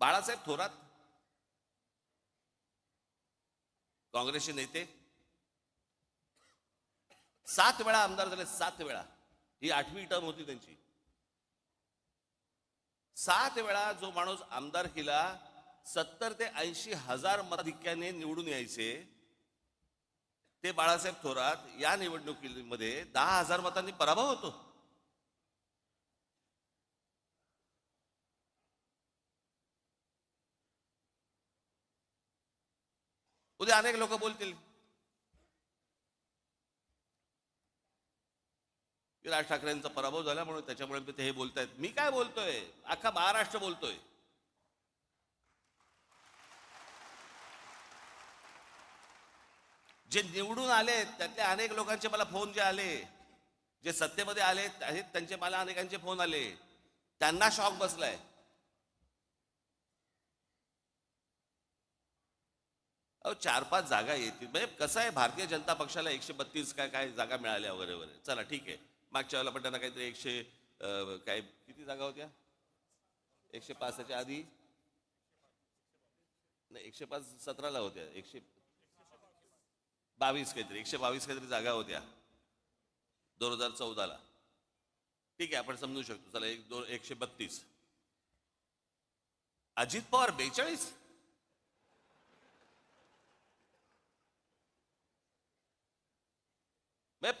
बाळासाहेब थोरात काँग्रेसचे नेते. सात वेळा आमदार झाले सात वेळा. ही आठवी टर्म होती त्यांची. सात वेळा जो माणूस आमदार केला सत्तर ते ऐंशी हजार मताधिक्याने निवडून यायचे ते बाळासाहेब थोरात या निवडणुकीमध्ये दहा हजार मतांनी पराभव होतो. उद्या अनेक लोक बोलतील. राज ठाकरेंचा पराभव झाला म्हणून त्याच्यामुळे ते हे बोलतायत. मी काय बोलतोय? अख्खा महाराष्ट्र बोलतोय. जे निवडून आले त्यातले अनेक लोकांचे मला फोन जे आले जे सत्तेमध्ये आले आहेत त्यांचे मला अनेकांचे फोन आले. त्यांना शॉक बसलाय. अहो चार पाच जागा येतील. म्हणजे कसं आहे भारतीय जनता पक्षाला एकशे बत्तीस काय काय जागा मिळाल्या वगैरे वगैरे. चला ठीक आहे. मागच्या वेळेला पण त्यांना काहीतरी एकशे काय किती जागा होत्या? एकशे पाचच्या आधी? नाही एकशे पाच सतराला होत्या. एकशे बावीस काहीतरी एकशे बावीस काहीतरी जागा होत्या. दोन हजार चौदाला. ठीक आहे आपण समजू शकतो. चला एक दोन एकशे बत्तीस. अजित पवार बेचाळीस म्हणजे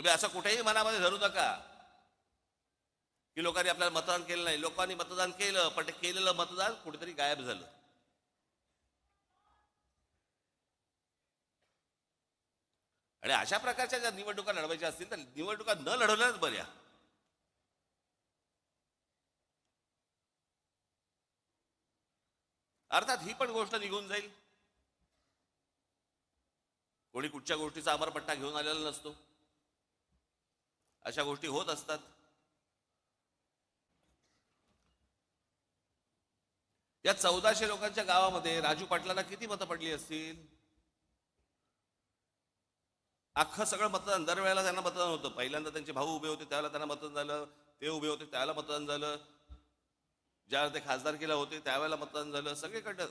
तुम्ही असं कुठेही मनामध्ये धरू नका. की लोकांनी आपल्याला मतदान केलं नाही. लोकांनी मतदान केलं पण ते केलेलं मतदान कुठेतरी गायब झालं. आणि अशा प्रकारच्या ज्या निवडणुका लढवायच्या असतील तर निवडणुका न लढवल्याच बऱ्या. अर्थात ही पण गोष्ट निघून जाईल. कोणी कुठच्या गोष्टीचा अमरपट्टा घेऊन आलेला नसतो. अशा गोष्टी होत असतात. या चौदाशे लोकांच्या गावामध्ये राजू पाटलांना किती मतं पडली असतील? अख्खं सगळं मतदान दरवेळेला त्यांना मतदान होतं. पहिल्यांदा त्यांचे भाऊ उभे होते त्यावेळेला त्यांना मतदान झालं ते उभे होते त्यावेळेला मतदान झालं. ज्यावेळेला ते खासदार केला होते त्यावेळेला मतदान झालं. सगळीकडं.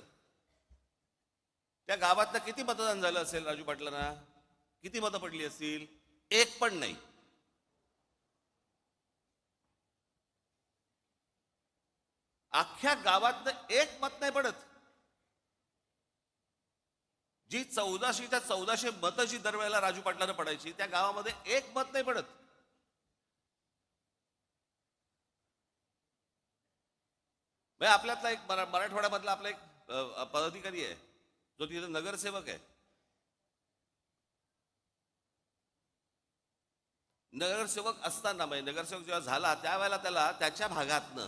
त्या गावातनं किती मतदान झालं असेल राजू पाटलांना? किती मतं पडली असतील? एक पण नाही. अख्ख्या गावातनं एक मत नाही पडत. जी चौदाशेच्या चौदाशे मतं जी दरवेळेला राजू पाटलानं पडायची त्या गावामध्ये एक मत नाही पडत. म्हणजे आपल्यातला एक मरा मराठवाड्यामधला आपला एक पदाधिकारी आहे. जो तिथे नगरसेवक आहे. नगरसेवक असताना म्हणजे नगरसेवक जेव्हा झाला त्यावेळेला त्याला त्याच्या भागातनं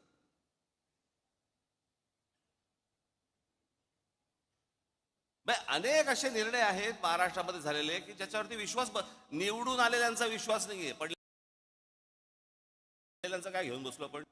अनेक असे निर्णय आहेत महाराष्ट्रामध्ये झालेले की ज्याच्यावरती विश्वास निवडून आलेल्यांचा विश्वास नाहीये. पडलेल्यांचा काय घेऊन बसलो आपण?